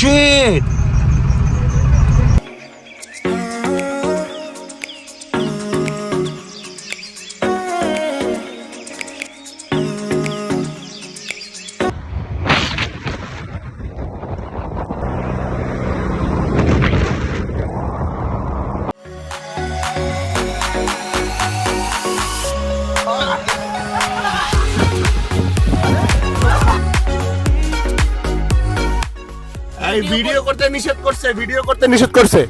shit! Video করতে নিষেধ করছে ভিডিও করতে নিষেধ করছে।